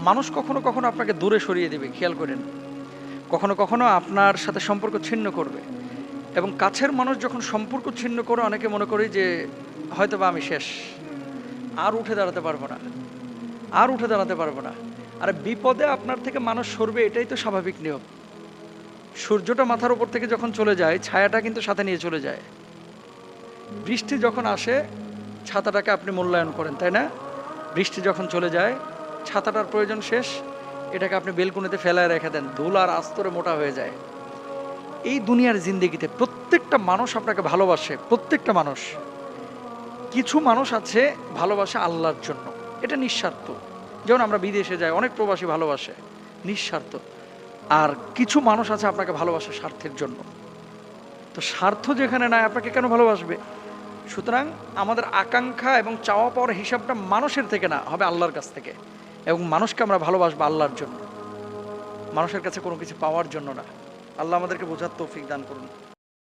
মানুষ কখনো কখনো আপনাকে দূরে সরিয়ে দেবে, খেয়াল করেন। কখনো কখনো আপনার সাথে সম্পর্ক ছিন্ন করবে। এবং কাছের মানুষ যখন সম্পর্ক ছিন্ন করে, অনেকে মনে করি যে হয়তো বা আমি শেষ। আর উঠে দাঁড়াতে পারব না। আর উঠে দাঁড়াতে পারব না। আর বিপদে আপনার থেকে মানুষ সরবে, এটাই তো স্বাভাবিক নিয়ম। সূর্যটা মাথার উপর থেকে যখন চলে যায়, ছায়াটা কিন্তু সাথে নিয়ে চলে যায়। বৃষ্টি যখন আসে, ছাতাটাকে আপনি মূল্যায়ন করেন, তাই না? বৃষ্টি যখন চলে যায় ছাতাটার প্রয়োজন শেষ। এটাকে আপনি বেলকুনিতে ফেলায় রেখে দেন। ধুল আর আস্তরে মোটা হয়ে যায়। এই দুনিয়ার জিন্দেগিতে প্রত্যেকটা মানুষ আপনাকে ভালোবাসে, প্রত্যেকটা মানুষ। কিছু মানুষ আছে ভালোবাসে আল্লাহর জন্য। এটা নিঃস্বার্থ। যেমন আমরা বিদেশে যাই, অনেক প্রবাসী ভালোবাসে। নিঃস্বার্থ। আর কিছু মানুষ আছে আপনাকে ভালোবাসে স্বার্থের জন্য। তো স্বার্থ যেখানে নাই, আপনাকে কেন ভালোবাসবে? সুতরাং আমাদের আকাঙ্ক্ষা এবং চাওয়া পাওয়ার হিসাবটা মানুষের থেকে না, হবে আল্লাহর কাছ থেকে। এবং মানুষকে আমরা ভালোবাসবো আল্লাহর জন্য। মানুষের কাছে কোনো কিছু পাওয়ার জন্য না। আল্লাহ আমাদেরকে বোঝার তৌফিক দান করুন।